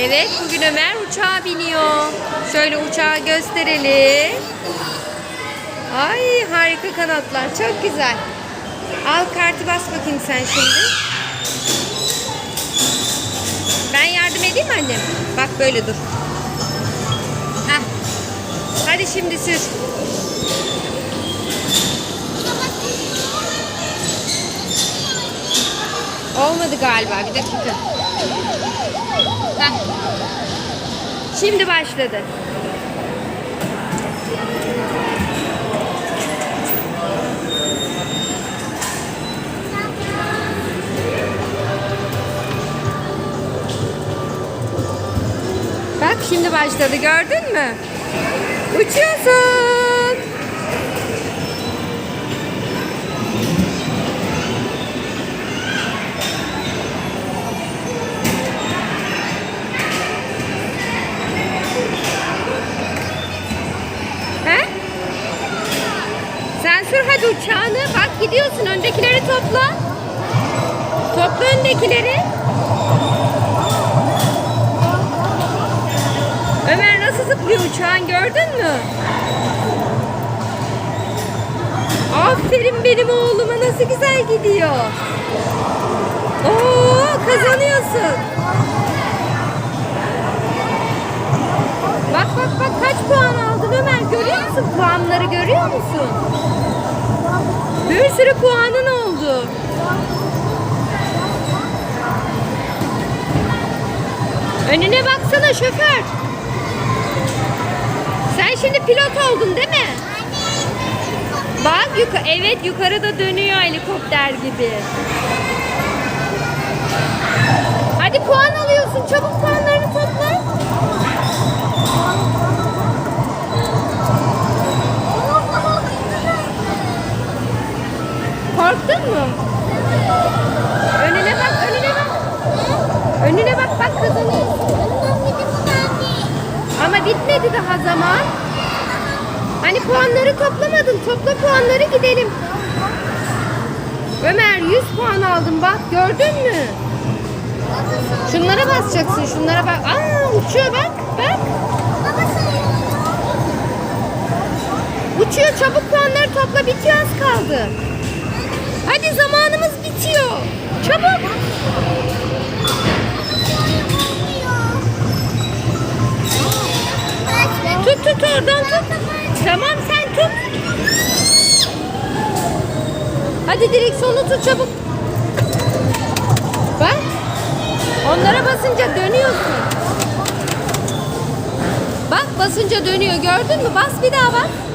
Evet bugün Ömer uçağa biniyor. Şöyle uçağı gösterelim. Ay harika kanatlar çok güzel. Al kartı bas bakayım sen şimdi. Ben yardım edeyim annem? Bak böyle dur. Heh. Hadi şimdi sür. Olmadı galiba bir dakika. Şimdi başladı. Bak şimdi başladı gördün mü? Uçuyorsun. Gidiyorsun. Öndekileri topla. Topla öndekileri. Ömer nasıl zıplıyor uçağın gördün mü? Aferin benim oğluma nasıl güzel gidiyor. Oo kazanıyorsun. Bak bak bak kaç puan aldın Ömer görüyor musun? Puanları görüyor musun? Bir sürü puanın oldu. Önüne baksana şoför. Sen şimdi pilot oldun değil mi? Bak yukarı, evet yukarıda dönüyor helikopter gibi. Hadi puan alıyorsun. Çabuk puanlarını Önüne bak, önüne bak. Önüne bak, bak kazanıyorsun. Ama bitmedi daha zaman. Hani puanları toplamadın. Topla puanları gidelim. Ömer 100 puan aldın bak gördün mü? Şunlara basacaksın şunlara bak. Aa uçuyor bak bak. Uçuyor çabuk puanları topla bitiyor az kaldı. Hadi zamanımız bitiyor. Çabuk. Tut tut oradan tut. Tamam sen tut. Hadi direksiyonu tut çabuk. Bak. Onlara basınca dönüyorsun. Bak basınca dönüyor. Gördün mü? Bas bir daha bak.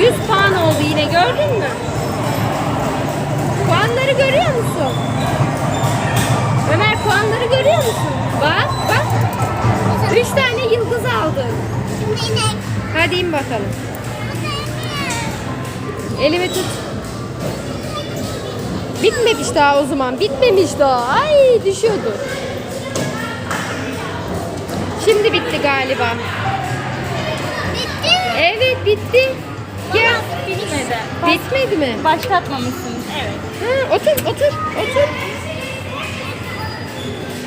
100 puan oldu yine gördün mü? Puanları görüyor musun? Ömer puanları görüyor musun? Bak bak. 3 tane yıldız aldın. Hadi in bakalım. Elimi tut. Bitmemiş daha o zaman. Bitmemiş daha. Ay düşüyordu. Şimdi bitti galiba. Evet bitti. Gel. Bitmedi. Bitmedi mi? Başlatmamışsınız. Evet. Ha, otur otur otur.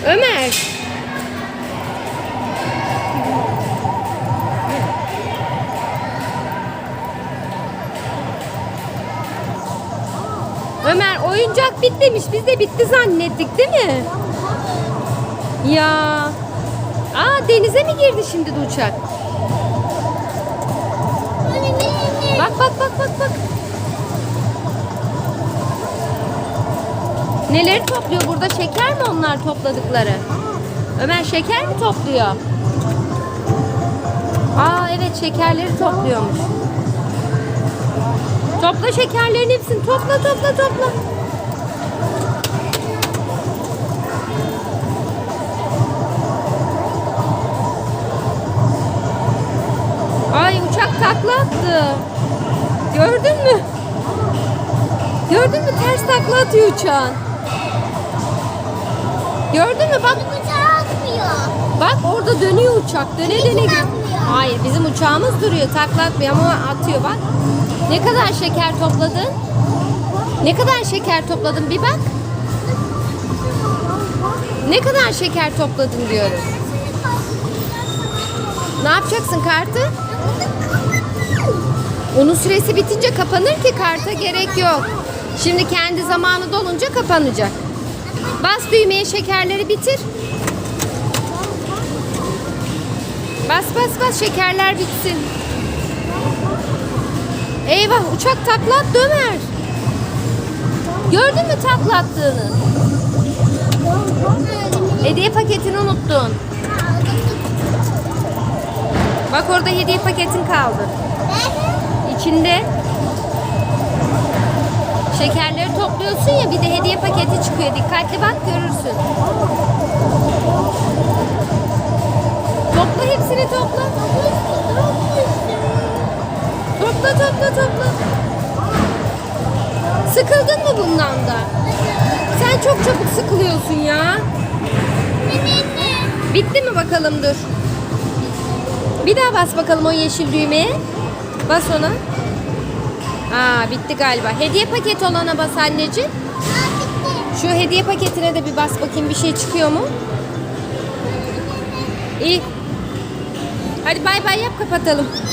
Ömer. Ömer oyuncak bitmemiş. Biz de bitti zannettik değil mi? Ya. Aa denize mi girdi şimdi de uçak? Bak bak bak bak bak. Neleri topluyor burada? Şeker mi onlar topladıkları? Ömer şeker mi topluyor? Aa evet şekerleri topluyormuş. Topla şekerlerin hepsini. Topla topla topla. Takla attı. Gördün mü? Gördün mü ters takla atıyor uçağın. Gördün mü bak bak orada dönüyor uçak döne döne gidiyor. Hayır bizim uçağımız duruyor takla atmıyor ama atıyor bak. Ne kadar şeker topladın? Ne kadar şeker topladın bir bak. Ne kadar şeker topladın diyorum. Ne yapacaksın kartı? Onun süresi bitince kapanır ki karta gerek yok. Şimdi kendi zamanı dolunca kapanacak. Bas düğmeye şekerleri bitir. Bas bas bas şekerler bitsin. Eyvah uçak taklat Ömer. Gördün mü taklattığını? Hediye paketini unuttun. Bak orada hediye paketin kaldı. İçinde şekerleri topluyorsun ya bir de hediye paketi çıkıyor. Dikkatli bak görürsün. Topla hepsini topla. Topla topla topla. Sıkıldın mı bundan da? Sen çok çabuk sıkılıyorsun ya. Bitti mi bakalım dur. Bir daha bas bakalım o yeşil düğmeye. Bas ona. Aa bitti galiba. Hediye paketi olana bas anneciğim. Şu hediye paketine de bir bas bakayım bir şey çıkıyor mu? İyi. Hadi bay bay yap kapatalım.